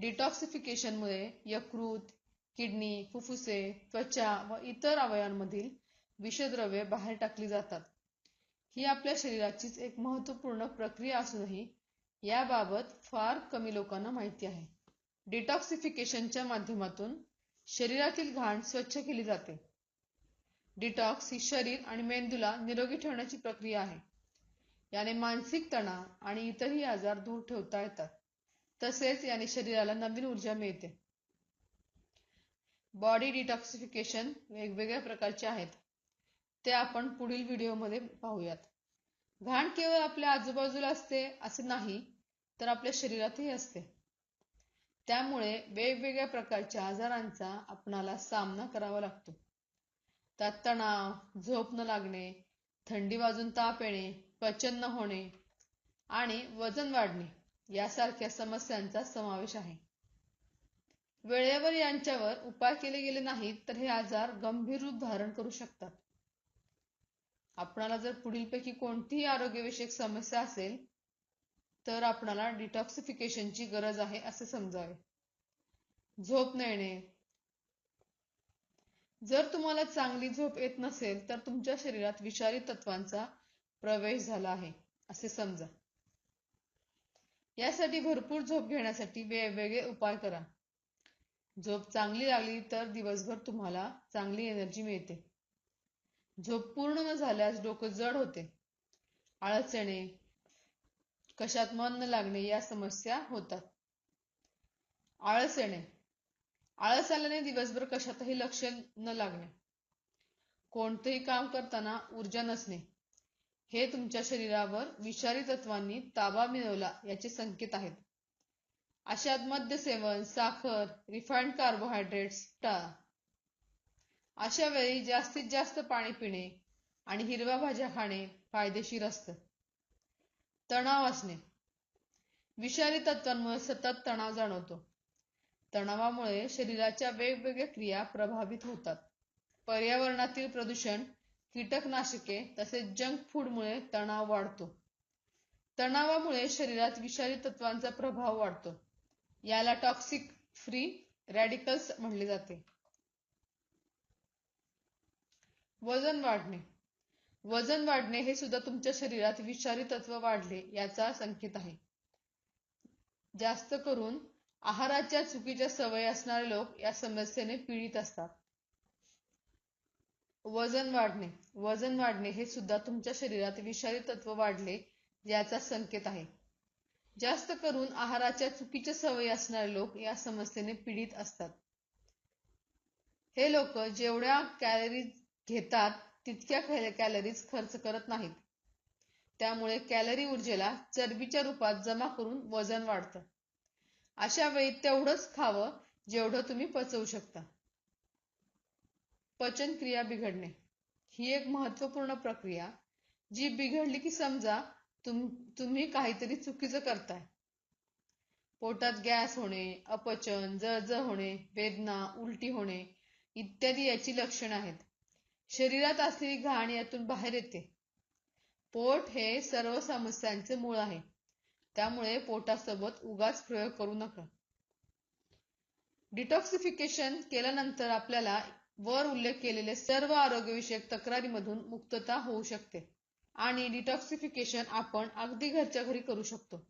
डिटॉक्सिफिकेशनमुळे यकृत किडनी फुफ्फुसे त्वचा व इतर अवयवांमधील विषद्रव्ये बाहेर टाकली जातात. ही आपल्या शरीराचीच एक महत्त्वपूर्ण प्रक्रिया असूनही याबाबत फार कमी लोकांना माहिती आहे. डिटॉक्सिफिकेशनच्या माध्यमातून शरीरातील घाण स्वच्छ केली जाते. डिटॉक्स ही शरीर आणि मेंदूला निरोगी ठेवण्याची प्रक्रिया आहे. याने मानसिक तणाव आणि इतरही आजार दूर ठेवता येतात. तसेच याने शरीराला नवीन ऊर्जा मिळते. बॉडी डिटॉक्सिफिकेशन वेगवेगळ्या प्रकारचे आहेत. ते आपण पुढील व्हिडिओमध्ये पाहूयात. घाण केवळ आपल्या आजूबाजूला असते असे नाही तर आपल्या शरीरातही असते. त्यामुळे वेगवेगळ्या प्रकारच्या आजारांचा आपणाला सामना करावा लागतो. त्यात तणाव झोप न लागणे थंडी वाजून ताप येणे पचन न होणे आणि वजन वाढणे यासारख्या समस्यांचा समावेश आहे. वेळेवर यांच्यावर उपाय केले गेले नाहीत तर हे आजार गंभीर रूप धारण करू शकतात. आपणाला जर पुढीलपैकी कोणतीही आरोग्यविषयक समस्या असेल तर आपणाला डिटॉक्सिफिकेशनची गरज आहे असे समजावे. झोप न येणे. जर तुम्हाला चांगली झोप येत नसेल तर तुमच्या शरीरात विषारी तत्वांचा प्रवेश झाला आहे असे समजा. यासाठी भरपूर झोप घेण्यासाठी वेगवेगळे उपाय करा. झोप चांगली लागली तर दिवसभर तुम्हाला चांगली एनर्जी मिळते. झोप पूर्ण न झाल्यास डोकं जड होते. आळस येणे कशात मन न लागणे या समस्या होतात. आळस येणे. आळस आल्याने दिवसभर कशातही लक्ष न लागणे. कोणतेही काम करताना ऊर्जा नसणे. हे तुमच्या शरीरावर विषारी तत्वांनी ताबा मिळवला याचे संकेत आहेत. अशात मद्यसेवन साखर रिफाईंड कार्बोहायड्रेट्स टाळा अशा वेळी जास्तीत जास्त पाणी पिणे आणि हिरव्या भाज्या खाणे फायदेशीर असतं. तणाव असणे. विषारी तत्वांमुळे सतत तणाव जाणवतो. तणावामुळे शरीराच्या वेगवेगळ्या क्रिया प्रभावित होतात. पर्यावरणातील प्रदूषण कीटकनाशके तसेच जंक फूडमुळे तणाव वाढतो. तणावामुळे शरीरात विषारी तत्वांचा प्रभाव वाढतो. याला टॉक्सिक फ्री रॅडिकल्स म्हणले जाते. वजन वाढणे. वजन वाढणे हे सुद्धा तुमच्या शरीरात विषारी तत्व वाढले याचा संकेत आहे. जास्त करून आहाराच्या चुकीच्या सवयी असणारे लोक या समस्येने पीडित असतात. वजन वाढणे. वजन वाढणे हे सुद्धा तुमच्या शरीरात विषारी तत्व वाढले याचा संकेत आहे. जास्त करून आहाराच्या चुकीच्या सवयी असणारे लोक या समस्येने पीडित असतात. हे लोक जेवढ्या कॅलरीज घेतात तितक्या कॅलरीज खर्च करत नाहीत. त्यामुळे कॅलरी ऊर्जेला चरबीच्या रूपात जमा करून वजन वाढतं. अशा वेळी तेवढंच खावं जेवढं तुम्ही पचवू शकता. पचनक्रिया बिघडणे. ही एक महत्त्वपूर्ण प्रक्रिया जी बिघडली की समजा तुम तुम्ही काहीतरी चुकीचं करताय. पोटात गॅस होणे अपचन जळजळ होणे वेदना उलटी होणे इत्यादी याची लक्षणं आहेत. शरीरात असलेली घाण यातून बाहेर येते. पोट हे सर्व समस्यांचे मूळ आहे. त्यामुळे पोटासोबत उगाच प्रयोग करू नका. डिटॉक्सिफिकेशन केल्यानंतर आपल्याला वर उल्लेख केलेले सर्व आरोग्यविषयक तक्रारीमधून मुक्तता होऊ शकते आणि डिटॉक्सिफिकेशन आपण अगदी घरच्या घरी करू शकतो.